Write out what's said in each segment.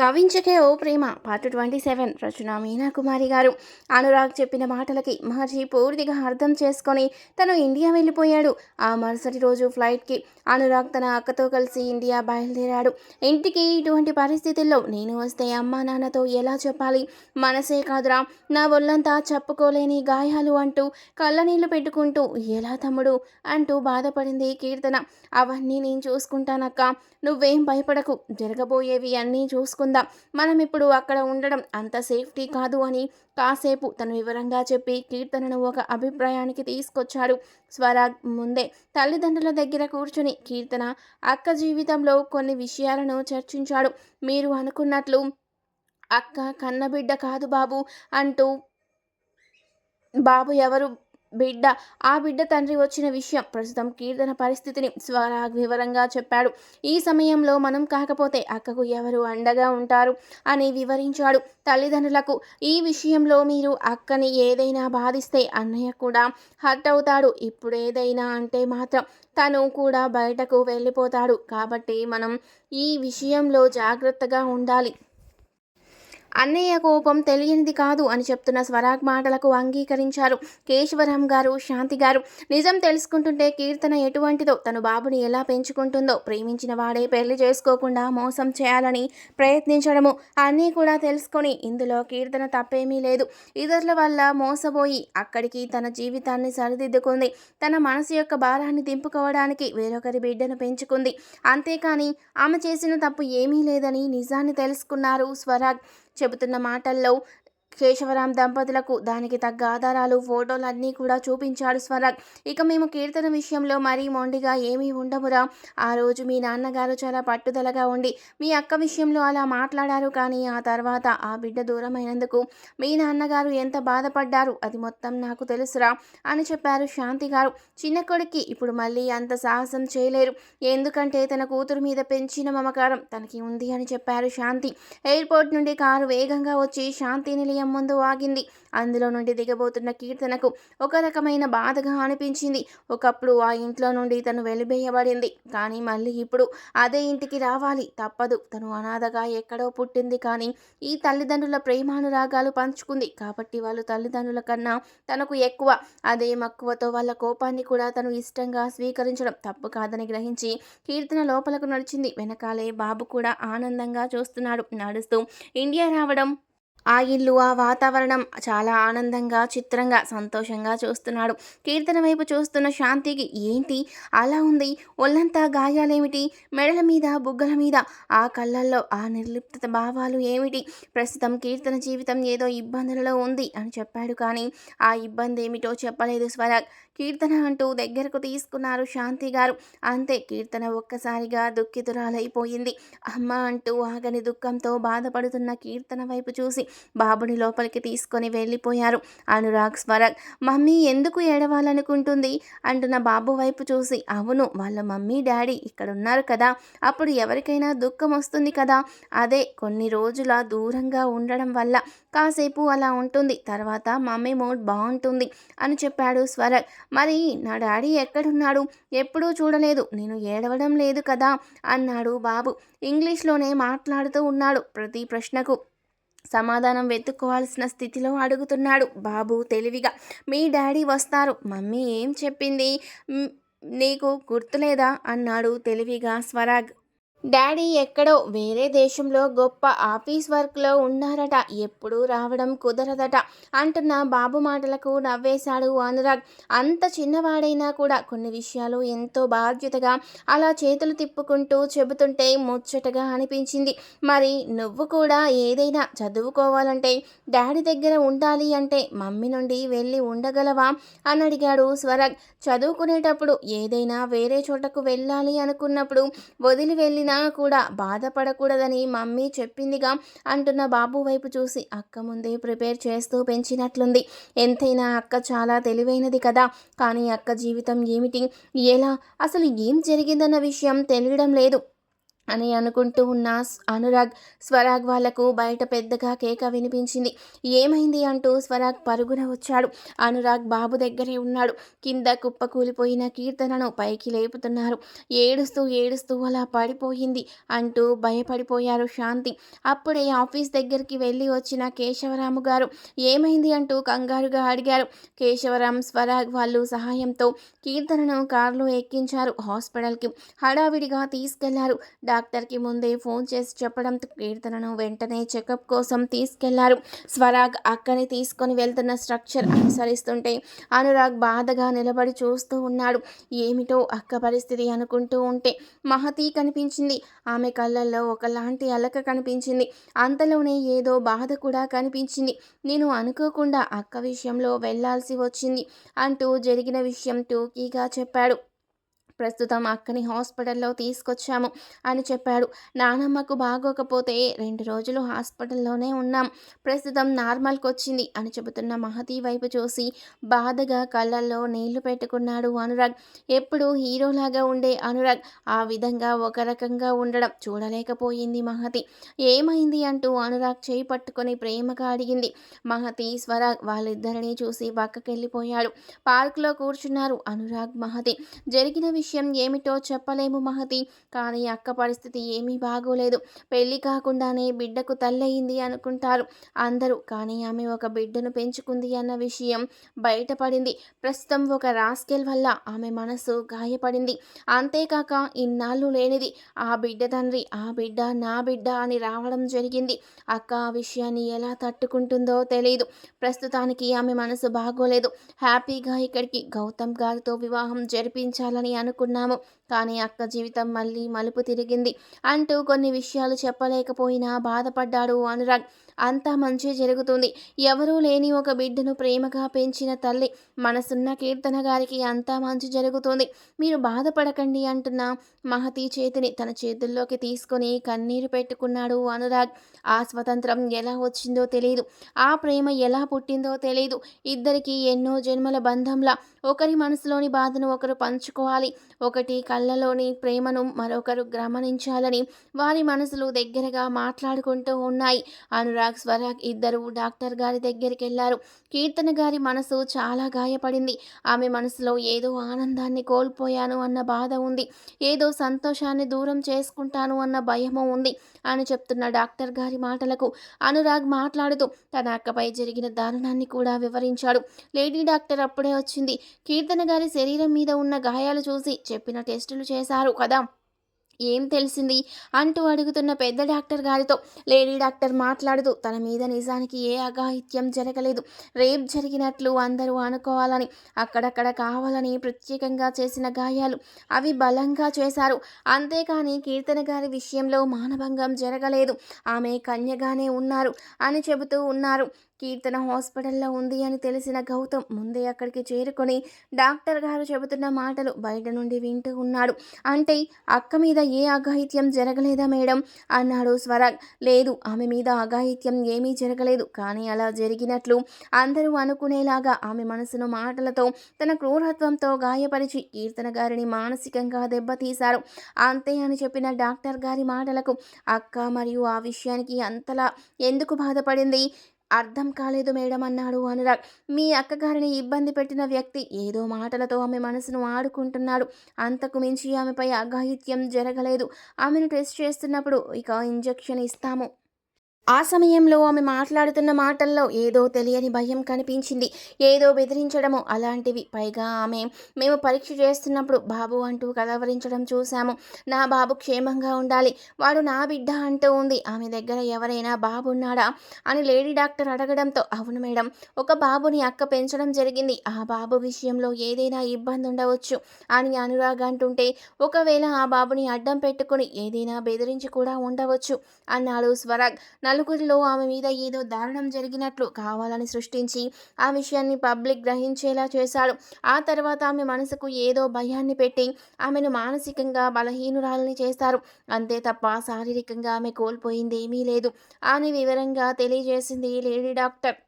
కవించకే ఓ ప్రేమ. Part twenty seven. Rachana Meena Kumari గారు. అనురాగ్ చెప్పిన మాటలకి మహర్షి పూర్తిగా అర్థం చేసుకొని తను ఇండియా వెళ్ళిపోయాడు. ఆ మరుసటి రోజు ఫ్లైట్కి అనురాగ్ తన అక్కతో కలిసి ఇండియా బయలుదేరాడు. ఇంటికి ఇటువంటి పరిస్థితుల్లో నేను వస్తే అమ్మా నాన్నతో ఎలా చెప్పాలి? మనసే కాదురా. నా ఒళ్ళంతా చెప్పుకోలేని గాయాలు అంటూ కళ్ళనీళ్ళు పెట్టుకుంటూ ఎలా తమ్ముడు అంటూ బాధపడింది కీర్తన. అవన్నీ నేను చూసుకుంటానక్క. నువ్వేం భయపడకు. జరగబోయేవి అన్నీ చూసుకుందాం మనం ఇప్పుడు అక్కడ ఉండడం అంత సేఫ్టీ కాదు అని కాసేపు తను వివరంగా చెప్పి కీర్తనను ఒక అభిప్రాయానికి తీసుకొచ్చాడు. స్వరాగ్ ముందే తల్లిదండ్రుల దగ్గర కూర్చుని కీర్తన అక్క జీవితంలో కొన్ని విషయాలను చర్చించాడు. మీరు అనుకున్నట్లు అక్క కన్నబిడ్డ కాదు బాబు అంటూ బాబు ఎవరు బిడ్డ ఆ బిడ్డ తండ్రి వచ్చిన విషయం ప్రస్తుతం కీర్తన పరిస్థితిని స్వర వివరంగా చెప్పాడు. ఈ సమయంలో మనం కాకపోతే అక్కకు ఎవరు అండగా ఉంటారు అని వివరించాడు. తల్లిదండ్రులకు ఈ విషయంలో మీరు అక్కని ఏదైనా బాధిస్తే అన్నయ్య కూడా హర్ట్ అవుతాడు. ఇప్పుడు ఏదైనా అంటే మాత్రం తను కూడా బయటకు వెళ్ళిపోతాడు. కాబట్టి మనం ఈ విషయంలో జాగ్రత్తగా ఉండాలి. అన్నయ్య కోపం తెలియనిది కాదు అని చెప్తున్న స్వరాగ్ మాటలకు అంగీకరించారు. కేశవరాం గారు శాంతి గారు నిజం తెలుసుకుంటుంటే కీర్తన ఎటువంటిదో తను బాబుని ఎలా పెంచుకుంటుందో ప్రేమించిన వాడే పెళ్ళి చేసుకోకుండా మోసం చేయాలని ప్రయత్నించడము అన్నీ కూడా తెలుసుకొని ఇందులో కీర్తన తప్పేమీ లేదు. ఇతరుల వల్ల మోసపోయి అక్కడికి తన జీవితాన్ని సరిదిద్దుకుంది. తన మనసు యొక్క భారాన్ని దింపుకోవడానికి వేరొకరి బిడ్డను పెంచుకుంది. అంతేకాని ఆమె చేసిన తప్పు ఏమీ లేదని నిజాన్ని తెలుసుకున్నారు స్వరాగ్. చెబుతున్న మాటల్లో కేశవరాం దంపతులకు దానికి తగ్గ ఆధారాలు ఫోటోలు అన్నీ కూడా చూపించాడు స్వరాగ్ ఇక మేము కీర్తన విషయంలో మరీ మొండిగా ఏమీ ఉండమురా. ఆ రోజు మీ నాన్నగారు చాలా పట్టుదలగా ఉండి మీ అక్క విషయంలో అలా మాట్లాడారు కానీ ఆ తర్వాత ఆ బిడ్డ దూరమైనందుకు మీ నాన్నగారు ఎంత బాధపడ్డారు అది మొత్తం నాకు తెలుసురా అని చెప్పారు శాంతి గారు. చిన్న కొడుక్కి ఇప్పుడు మళ్ళీ అంత సాహసం చేయలేరు. ఎందుకంటే తన కూతురు మీద పెంచిన మమకారం తనకి ఉంది అని చెప్పారు శాంతి. ఎయిర్పోర్ట్ నుండి కారు వేగంగా వచ్చి శాంతి నిలయం ముందు ఆగింది. అందులో నుండి దిగబోతున్న కీర్తనకు ఒక రకమైన బాధగా అనిపించింది. ఒకప్పుడు ఆ ఇంట్లో నుండి తను వెలిబేయబడింది కానీ మళ్ళీ ఇప్పుడు అదే ఇంటికి రావాలి. తప్పదు. తను అనాథగా ఎక్కడో పుట్టింది కానీ ఈ తల్లిదండ్రుల ప్రేమానురాగాలు పంచుకుంది. కాబట్టి వాళ్ళు తల్లిదండ్రుల కన్నా తనకు ఎక్కువ. అదే మక్కువతో వాళ్ళ కోపాన్ని కూడా తను ఇష్టంగా స్వీకరించడం తప్పు కాదని గ్రహించి కీర్తన లోపలకు నడిచింది. వెనకాలే బాబు కూడా ఆనందంగా చూస్తున్నాడు. నడుస్తూ ఇండియా రావడం ఆ ఇల్లు ఆ వాతావరణం చాలా ఆనందంగా చిత్రంగా సంతోషంగా చూస్తున్నాడు. కీర్తన వైపు చూస్తున్న శాంతికి ఏంటి? అలా ఉంది. ఒళ్ళంతా గాయాలేమిటి? మెడల మీద బుగ్గల మీద ఆ కళ్ళల్లో ఆ నిర్లిప్త భావాలు ఏమిటి? ప్రస్తుతం కీర్తన జీవితం ఏదో ఇబ్బందులలో ఉంది అని చెప్పాడు కానీ ఆ ఇబ్బంది ఏమిటో చెప్పలేదు స్వరాగ్ కీర్తన అంటూ దగ్గరకు తీసుకున్నారు శాంతి గారు. అంతే కీర్తన ఒక్కసారిగా దుఃఖితురాలైపోయింది. అమ్మ అంటూ ఆగని దుఃఖంతో బాధపడుతున్న కీర్తన వైపు చూసి బాబుని లోపలికి తీసుకొని వెళ్ళిపోయారు. అనురాగ్ స్వరాగ్ మమ్మీ ఎందుకు ఏడవాలనుకుంటుంది? అంటున్న బాబు వైపు చూసి అవును వాళ్ళ మమ్మీ డాడీ ఇక్కడ ఉన్నారు కదా అప్పుడు ఎవరికైనా దుఃఖం వస్తుంది కదా. అదే కొన్ని రోజుల దూరంగా ఉండడం వల్ల కాసేపు అలా ఉంటుంది. తర్వాత మమ్మీ మూడ్ బాగుంటుంది అని చెప్పాడు స్వరగ్ మరి నా డాడీ ఎక్కడున్నాడు? ఎప్పుడూ చూడలేదు. నేను ఏడవడం లేదు కదా? అన్నాడు బాబు. ఇంగ్లీష్లోనే మాట్లాడుతూ ఉన్నాడు ప్రతి ప్రశ్నకు. సమాధానం వెతుక్కోవాల్సిన స్థితిలో అడుగుతున్నాడు బాబు తెలివిగా. మీ డాడీ వస్తారు. మమ్మీ ఏం చెప్పింది? నీకు గుర్తులేదా? అన్నాడు తెలివిగా స్వరాగ్ డాడీ ఎక్కడో వేరే దేశంలో గొప్ప ఆఫీస్ వర్క్లో ఉన్నారట. ఎప్పుడూ రావడం కుదరదట. అంటున్న బాబు మాటలకు నవ్వేశాడు అనురాగ్. అంత చిన్నవాడైనా కూడా కొన్ని విషయాలు ఎంతో బాధ్యతగా అలా చేతులు తిప్పుకుంటూ చెబుతుంటే ముచ్చటగా అనిపించింది. మరి నువ్వు కూడా ఏదైనా చదువుకోవాలంటే డాడీ దగ్గర ఉండాలి అంటే మమ్మీ నుండి వెళ్ళి ఉండగలవా? అని అడిగాడు స్వరాగ్. చదువుకునేటప్పుడు ఏదైనా వేరే చోటకు వెళ్ళాలి అనుకున్నప్పుడు వదిలి వెళ్ళిన కూడా బాధపడకూడదని మమ్మీ చెప్పిందిగా అంటున్న బాబు వైపు చూసి అక్క ముందే ప్రిపేర్ చేస్తూ పెంచినట్లుంది. ఎంతైనా అక్క చాలా తెలివైనది కదా. కానీ అక్క జీవితం ఏమిటి? ఎలా? అసలు ఏం జరిగిందన్న విషయం తెలియడం లేదు. అని అనుకుంటూ ఉన్న అనురాగ్ స్వరాగ్ వాళ్ళకు బయట పెద్దగా కేక వినిపించింది. ఏమైంది అంటూ స్వరాగ్ పరుగున వచ్చాడు. అనురాగ్ బాబు దగ్గరే ఉన్నాడు. కింద కుప్పకూలిపోయిన కీర్తనను పైకి లేపుతున్నారు. ఏడుస్తూ ఏడుస్తూ అలా పడిపోయింది అంటూ భయపడిపోయారు శాంతి. అప్పుడే ఆఫీస్ దగ్గరికి వెళ్ళి వచ్చిన కేశవరాము గారు ఏమైంది అంటూ కంగారుగా అడిగారు. కేశవరాం స్వరాగ్ వాళ్ళు సహాయంతో కీర్తనను కారులో ఎక్కించారు. హాస్పిటల్కి హడావిడిగా తీసుకెళ్ళారు. డాక్టర్కి ముందే ఫోన్ చేసి చెప్పడంతో కీర్తనను వెంటనే చెకప్ కోసం తీసుకెళ్ళారు. స్వరాగ్ అక్కని తీసుకొని వెళ్తున్న స్ట్రక్చర్ అనుసరిస్తుంటే అనురాగ్ బాధగా నిలబడి చూస్తూ ఉన్నాడు. ఏమిటో అక్క పరిస్థితి అనుకుంటూ ఉంటే మహతి కనిపించింది. ఆమె కళ్ళల్లో ఒకలాంటి అలక కనిపించింది. అంతలోనే ఏదో బాధ కూడా కనిపించింది. నేను అనుకోకుండా అక్క విషయంలో వెళ్ళాల్సి వచ్చింది అంటూ జరిగిన విషయం టూకీగా చెప్పాడు. ప్రస్తుతం అక్కని హాస్పిటల్లో తీసుకొచ్చాము అని చెప్పాడు. నానమ్మకు బాగోకపోతే రెండు రోజులు హాస్పిటల్లోనే ఉన్నాం. ప్రస్తుతం నార్మల్కి వచ్చింది అని చెబుతున్న మహతి వైపు చూసి బాధగా కళ్ళల్లో నీళ్ళు పెట్టుకున్నాడు అనురాగ్. ఎప్పుడు హీరోలాగా ఉండే అనురాగ్ ఆ విధంగా ఒక రకంగా ఉండడం చూడలేకపోయింది మహతి. ఏమైంది అంటూ అనురాగ్ చేయి పట్టుకొని ప్రేమగా అడిగింది. మహతి స్వరాగ్ వాళ్ళిద్దరినీ చూసి పక్కకెళ్ళిపోయాడు. పార్కులో కూర్చున్నారు అనురాగ్ మహతి. జరిగిన విషయం విషయం ఏమిటో చెప్పలేము మహతి. కానీ అక్క పరిస్థితి ఏమీ బాగోలేదు. పెళ్ళి కాకుండానే బిడ్డకు తల్లయింది అనుకుంటారు అందరూ. కానీ ఆమె ఒక బిడ్డను పెంచుకుంది అన్న విషయం బయటపడింది. ప్రస్తుతం ఒక రాస్కెల్ వల్ల ఆమె మనసు గాయపడింది. అంతేకాక ఇన్నాళ్ళు లేనిది ఆ బిడ్డ తండ్రి ఆ బిడ్డ నా బిడ్డ అని రావడం జరిగింది. అక్క ఆ విషయాన్ని ఎలా తట్టుకుంటుందో తెలియదు ప్రస్తుతానికి ఆమె మనసు బాగోలేదు. హ్యాపీగా ఇక్కడికి గౌతమ్ గారితో వివాహం జరిపించాలని అనుకున్నాము. కానీ అక్క జీవితం మళ్ళీ మలుపు తిరిగింది. అంటూ కొన్ని విషయాలు చెప్పలేకపోయినా బాధపడ్డాడు అనురాగ్. అంతా మంచి జరుగుతుంది. ఎవరూ లేని ఒక బిడ్డను ప్రేమగా పెంచిన తల్లి మనసున్న కీర్తన గారికి అంతా మంచి జరుగుతుంది. మీరు బాధపడకండి అంటున్న మహతి చేతిని తన చేతుల్లోకి తీసుకొని కన్నీరు పెట్టుకున్నాడు అనురాగ్. ఆ స్వతంత్రం ఎలా వచ్చిందో తెలియదు ఆ ప్రేమ ఎలా పుట్టిందో తెలియదు ఇద్దరికి ఎన్నో జన్మల బంధంలా ఒకరి మనసులోని బాధను ఒకరు పంచుకోవాలి. ఒకటి కళ్ళలోని ప్రేమను మరొకరు గమనించాలని వారి మనసులు దగ్గరగా మాట్లాడుకుంటూ ఉన్నాయి. అనురాగ్ స్వరాగ్ ఇద్దరు డాక్టర్ గారి దగ్గరికి వెళ్ళారు. కీర్తన గారి మనసు చాలా గాయపడింది. ఆమె మనసులో ఏదో ఆనందాన్ని కోల్పోయాను అన్న బాధ ఉంది. ఏదో సంతోషాన్ని దూరం చేసుకుంటాను అన్న భయము ఉంది అని చెప్తున్న డాక్టర్ గారి మాటలకు అనురాగ్ మాట్లాడుతూ తన అక్కపై జరిగిన దారుణాన్ని కూడా వివరించాడు. లేడీ డాక్టర్ అప్పుడే వచ్చింది. కీర్తన గారి శరీరం మీద ఉన్న గాయాలు చూసి చెప్పిన టెస్టులు చేశారు కదా. ఏం తెలిసింది? అంటూ అడుగుతున్న పెద్ద డాక్టర్ గారితో లేడీ డాక్టర్ మాట్లాడుతూ తన మీద నిజానికి ఏ అఘాయిత్యం జరగలేదు. రేప్ జరిగినట్లు అందరూ అనుకోవాలని అక్కడక్కడ కావాలని ప్రత్యేకంగా చేసిన గాయాలు అవి బలంగా చేశారు. అంతేకాని కీర్తన గారి విషయంలో మానభంగం జరగలేదు. ఆమె కన్యగానే ఉన్నారు అని చెబుతూ ఉన్నారు. కీర్తన హాస్పిటల్లో ఉంది అని తెలిసిన గౌతమ్ ముందే అక్కడికి చేరుకొని డాక్టర్ గారు చెబుతున్న మాటలు బయట నుండి వింటూ ఉన్నాడు. అంటే అక్క మీద ఏ అఘాయిత్యం జరగలేదా మేడం? అన్నాడు స్వరాగ్ లేదు ఆమె మీద అఘాయిత్యం ఏమీ జరగలేదు. కానీ అలా జరిగినట్లు అందరూ అనుకునేలాగా ఆమె మనసును మాటలతో తన క్రూరత్వంతో గాయపరిచి కీర్తన గారిని మానసికంగా దెబ్బతీశారు. అంతే అని చెప్పిన డాక్టర్ గారి మాటలకు అక్క మరియు ఆ విషయానికి అంతలా ఎందుకు బాధపడింది? అర్థం కాలేదు మేడం అన్నాడు అనురాగ్. మీ అక్కగారిని ఇబ్బంది పెట్టిన వ్యక్తి ఏదో మాటలతో ఆమె మనసును ఆడుకుంటున్నాడు. అంతకు మించి ఆమెపై అఘాయిత్యం జరగలేదు. ఆమెను టెస్ట్ చేస్తున్నప్పుడు ఇక ఇంజెక్షన్ ఇస్తాము. ఆ సమయంలో ఆమె మాట్లాడుతున్న మాటల్లో ఏదో తెలియని భయం కనిపించింది. ఏదో బెదిరించడము అలాంటివి. పైగా ఆమె మేము పరీక్ష చేస్తున్నప్పుడు బాబు అంటూ కలవరించడం చూశాము. నా బాబు క్షేమంగా ఉండాలి. వాడు నా బిడ్డ అంటూ ఉంది. ఆమె దగ్గర ఎవరైనా బాబున్నాడా అని లేడీ డాక్టర్ అడగడంతో అవును మేడం ఒక బాబుని అక్క పెంచడం జరిగింది. ఆ బాబు విషయంలో ఏదైనా ఇబ్బంది ఉండవచ్చు అని అనురాగ్ అంటుంటే ఒకవేళ ఆ బాబుని అడ్డం పెట్టుకుని ఏదైనా బెదిరించి కూడా ఉండవచ్చు అన్నాడు స్వరాగ్. నలుగురిలో ఆమె మీద ఏదో దారుణం జరిగినట్లు కావాలని సృష్టించి ఆ విషయాన్ని పబ్లిక్ గ్రహించేలా చేశాడు. ఆ తర్వాత ఆమె మనసుకు ఏదో భయాన్ని పెట్టి ఆమెను మానసికంగా బలహీనురాలని చేస్తారు. అంతే తప్ప శారీరకంగా ఆమె కోల్పోయింది ఏమీ లేదు. అని వివరంగా తెలియజేసింది లేడీ డాక్టర్.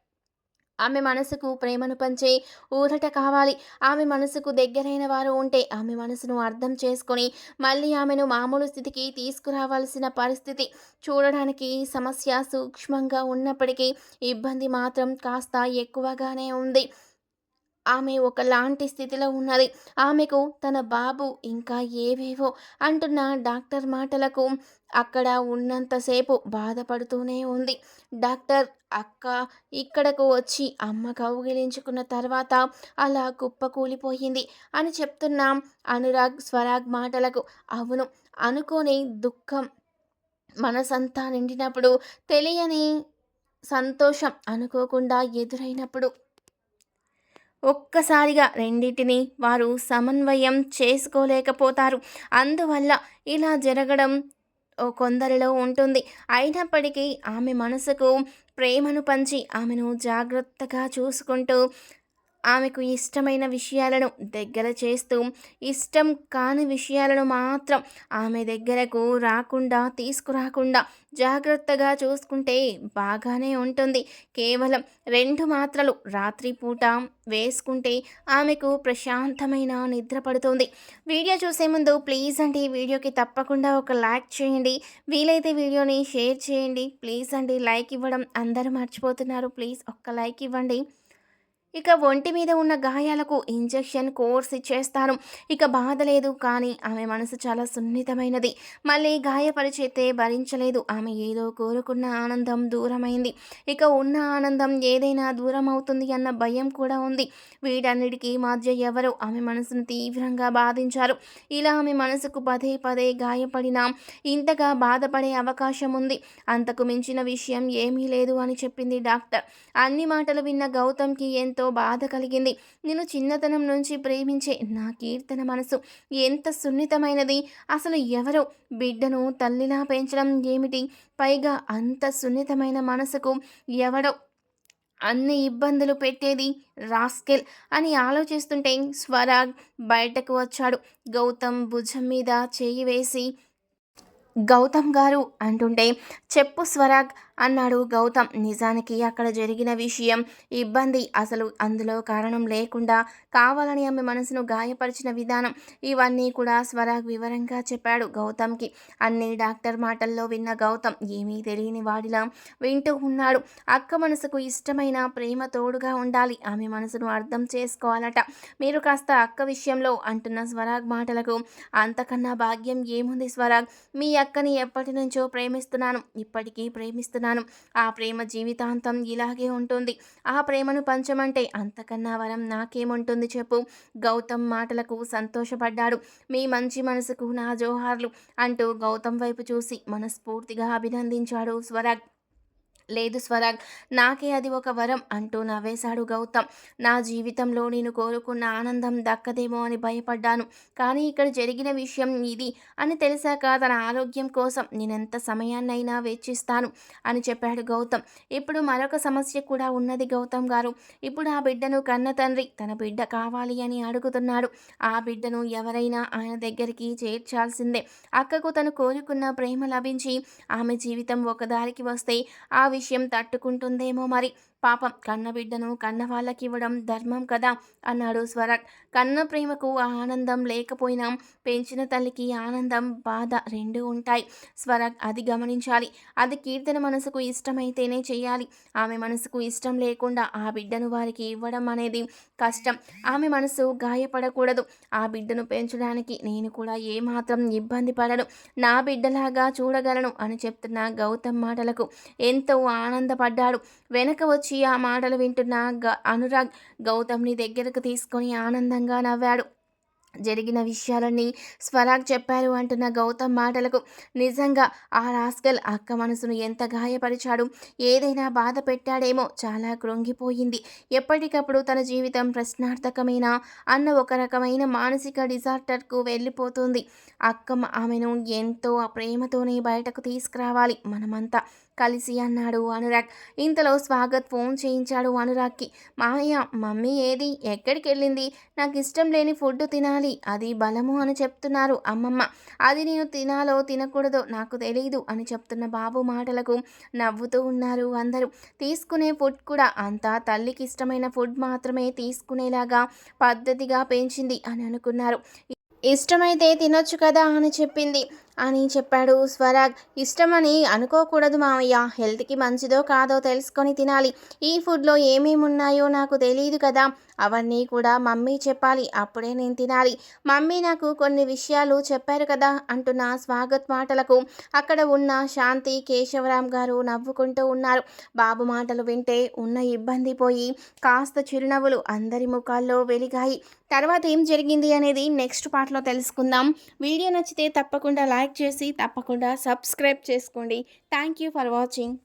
ఆమె మనసుకు ప్రేమను పంచే ఊరట కావాలి. ఆమె మనసుకు దగ్గరైన వారు ఉంటే ఆమె మనసును అర్థం చేసుకొని మళ్ళీ ఆమెను మామూలు స్థితికి తీసుకురావాల్సిన పరిస్థితి చూడడానికి సమస్య సూక్ష్మంగా ఉన్నప్పటికీ ఇబ్బంది మాత్రం కాస్త ఎక్కువగానే ఉంది. ఆమె ఒకలాంటి స్థితిలో ఉన్నది. ఆమెకు తన బాబు ఇంకా ఏవేవో అంటున్న డాక్టర్ మాటలకు అక్కడ ఉన్నంతసేపు బాధపడుతూనే ఉంది. డాక్టర్ అక్క ఇక్కడకు వచ్చి అమ్మ కౌగిలించుకున్న తర్వాత అలా కుప్పకూలిపోయింది అని చెప్తున్నాం అనురాగ్ స్వరాగ్ మాటలకు అవును. అనుకోని దుఃఖం మనసంతా నిండినప్పుడు తెలియని సంతోషం అనుకోకుండా ఎదురైనప్పుడు ఒక్కసారిగా రెండింటిని వారు సమన్వయం చేసుకోలేకపోతారు. అందువల్ల ఇలా జరగడం కొందరిలో ఉంటుంది. అయినప్పటికీ ఆమె మనసుకు ప్రేమను పంచి ఆమెను జాగ్రత్తగా చూసుకుంటూ ఆమెకు ఇష్టమైన విషయాలను దగ్గర చేస్తూ ఇష్టం కాని విషయాలను మాత్రం ఆమె దగ్గరకు రాకుండా తీసుకురాకుండా జాగ్రత్తగా చూసుకుంటే బాగానే ఉంటుంది. కేవలం రెండు మాత్రలు రాత్రిపూట వేసుకుంటే ఆమెకు ప్రశాంతమైన నిద్ర పడుతుంది. వీడియో చూసే ముందు ప్లీజ్ అండి వీడియోకి తప్పకుండా ఒక లైక్ చేయండి. వీలైతే వీడియోని షేర్ చేయండి. ప్లీజ్ అండి లైక్ ఇవ్వడం అందరూ మర్చిపోతున్నారు. ప్లీజ్ ఒక్క లైక్ ఇవ్వండి. ఇక ఒంటి మీద ఉన్న గాయాలకు ఇంజెక్షన్ కోర్స్ ఇచ్చేస్తాను ఇక బాధ లేదు కానీ ఆమె మనసు చాలా సున్నితమైనది. మళ్ళీ గాయపరిచేతే భరించలేదు. ఆమె ఏదో కోరుకున్న ఆనందం దూరమైంది. ఇక ఉన్న ఆనందం ఏదైనా దూరం అవుతుంది అన్న భయం కూడా ఉంది. వీటన్నిటికీ మధ్య ఎవరో ఆమె మనసును తీవ్రంగా బాధించారు. ఇలా ఆమె మనసుకు పదే పదే గాయపడినా ఇంతగా బాధపడే అవకాశం ఉంది. అంతకు మించిన విషయం ఏమీ లేదు అని చెప్పింది డాక్టర్. అన్ని మాటలు విన్న గౌతమ్కి ఎంతో ఎంతో బాధ కలిగింది. నేను చిన్నతనం నుంచి ప్రేమించే నా కీర్తన మనసు ఎంత సున్నితమైనది. అసలు ఎవరో? బిడ్డను తల్లిలా పెంచడం ఏమిటి? పైగా అంత సున్నితమైన మనసుకు ఎవడో అన్ని ఇబ్బందులు పెట్టేది రాస్కెల్ అని ఆలోచిస్తుంటే స్వరాగ్ బయటకు వచ్చాడు. గౌతమ్ భుజం మీద చేయి వేసి గౌతమ్ గారు అంటుంటే చెప్పు స్వరాగ్ అన్నాడు గౌతమ్. నిజానికి అక్కడ జరిగిన విషయం ఇబ్బంది. అసలు అందులో కారణం లేకుండా కావాలని ఆమె మనసును గాయపరిచిన విధానం ఇవన్నీ కూడా స్వరాగ్ వివరంగా చెప్పాడు గౌతమ్కి. అన్ని డాక్టర్ మాటల్లో విన్న గౌతమ్ ఏమీ తెలియని వాడిలా వింటూ ఉన్నాడు. అక్క మనసుకు ఇష్టమైన ప్రేమ తోడుగా ఉండాలి. ఆమె మనసును అర్థం చేసుకోవాలట. మీరు కాస్త అక్క విషయంలో అంటున్న స్వరాగ్ మాటలకు అంతకన్నా భాగ్యం ఏముంది స్వరాగ్? మీ అక్కని ఎప్పటి నుంచో ప్రేమిస్తున్నాను. ఇప్పటికీ ప్రేమిస్తున్నాను చేస్తున్నాను ఆ ప్రేమ జీవితాంతం ఇలాగే ఉంటుంది. ఆ ప్రేమను పంచమంటే అంతకన్నా వరం నాకేముంటుంది చెప్పు. గౌతమ్ మాటలకు సంతోషపడ్డాడు. మీ మంచి మనసుకు నా జోహార్లు అంటూ గౌతమ్ వైపు చూసి మనస్ఫూర్తిగా అభినందించాడు స్వరాగ్ లేదు స్వరాగ్ నాకే అది ఒక వరం అంటూ నవ్వేశాడు గౌతమ్. నా జీవితంలో నేను కోరుకున్న ఆనందం దక్కదేమో అని భయపడ్డాను. కానీ ఇక్కడ జరిగిన విషయం ఇది అని తెలిసాక తన ఆరోగ్యం కోసం నేనెంత సమయాన్నైనా వెచ్చిస్తాను అని చెప్పాడు గౌతమ్. ఇప్పుడు మరొక సమస్య కూడా ఉన్నది గౌతమ్ గారు. ఇప్పుడు ఆ బిడ్డను కన్న తండ్రి తన బిడ్డ కావాలి అని అడుగుతున్నాడు. ఆ బిడ్డను ఎవరైనా ఆయన దగ్గరికి చేర్చాల్సిందే. అక్కకు తను కోరుకున్న ప్రేమ లభించి ఆమె జీవితం ఒకదారికి వస్తే ఆ విషయం తట్టుకుంటుందేమో మరి. పాపం కన్నబిడ్డను కన్న వాళ్ళకి ఇవ్వడం ధర్మం కదా అన్నాడు స్వరక్ కన్న ప్రేమకు ఆనందం లేకపోయినా పెంచిన తల్లికి ఆనందం బాధ రెండు ఉంటాయి. స్వరక్ అది గమనించాలి. అది కీర్తన మనసుకు ఇష్టమైతేనే చేయాలి. ఆమె మనసుకు ఇష్టం లేకుండా ఆ బిడ్డను వారికి ఇవ్వడం అనేది కష్టం. ఆమె మనసు గాయపడకూడదు. ఆ బిడ్డను పెంచడానికి నేను కూడా ఏమాత్రం ఇబ్బంది పడను. నా బిడ్డలాగా చూడగలను అని చెప్తున్న గౌతమ్ మాటలకు ఎంతో ఆనందపడ్డాడు. వెనక వచ్చి నుంచి ఆ మాటలు వింటున్న గ అనురాగ్ గౌతమ్ని దగ్గరకు తీసుకొని ఆనందంగా నవ్వాడు. జరిగిన విషయాలన్నీ స్వరాగ్ చెప్పారు అంటున్న గౌతమ్ మాటలకు నిజంగా ఆ రాస్కల్ అక్క మనసును ఎంత గాయపరిచాడు? ఏదైనా బాధ పెట్టాడేమో చాలా కృంగిపోయింది. ఎప్పటికప్పుడు తన జీవితం ప్రశ్నార్థకమైన అన్న ఒక రకమైన మానసిక డిజార్టర్కు వెళ్ళిపోతుంది. అక్క ఆమెను ఎంతో ప్రేమతోనే బయటకు తీసుకురావాలి మనమంతా. కలిసి అన్నాడు అనురాగ్. ఇంతలో స్వాగత్ ఫోన్ చేయించాడు అనురాగ్కి. మామయ్య మమ్మీ ఏది? ఎక్కడికి వెళ్ళింది? నాకు ఇష్టం లేని ఫుడ్ తినాలి. అది బలము అని చెప్తున్నారు అమ్మమ్మ. అది నేను తినాలో తినకూడదో నాకు తెలియదు అని చెప్తున్న బాబు మాటలకు నవ్వుతూ ఉన్నారు అందరూ. తీసుకునే ఫుడ్ కూడా అంతా తల్లికి ఇష్టమైన ఫుడ్ మాత్రమే తీసుకునేలాగా పద్ధతిగా పెంచింది అని అనుకున్నారు. ఇష్టమైతే తినొచ్చు కదా అని చెప్పింది. అని చెప్పాడు స్వరాగ్ ఇష్టమని అనుకోకూడదు మామయ్య హెల్త్కి మంచిదో కాదో తెలుసుకొని తినాలి. ఈ ఫుడ్లో ఏమేమి ఉన్నాయో నాకు తెలియదు కదా. అవన్నీ కూడా మమ్మీ చెప్పాలి. అప్పుడే నేను తినాలి. మమ్మీ నాకు కొన్ని విషయాలు చెప్పారు కదా అంటున్న స్వాగత్ మాటలకు. అక్కడ ఉన్న శాంతి కేశవరామ్ గారు నవ్వుకుంటూ ఉన్నారు. బాబు మాటలు వింటే ఉన్న ఇబ్బంది పోయి కాస్త చిరునవ్వులు అందరి ముఖాల్లో వెలిగాయి. తర్వాత ఏం జరిగింది అనేది నెక్స్ట్ పార్ట్లో తెలుసుకుందాం. వీడియో నచ్చితే తప్పకుండా లైక్ లైక్ చేసి తప్పకుండా సబ్స్క్రైబ్ చేసుకోండి. Thank you for watching.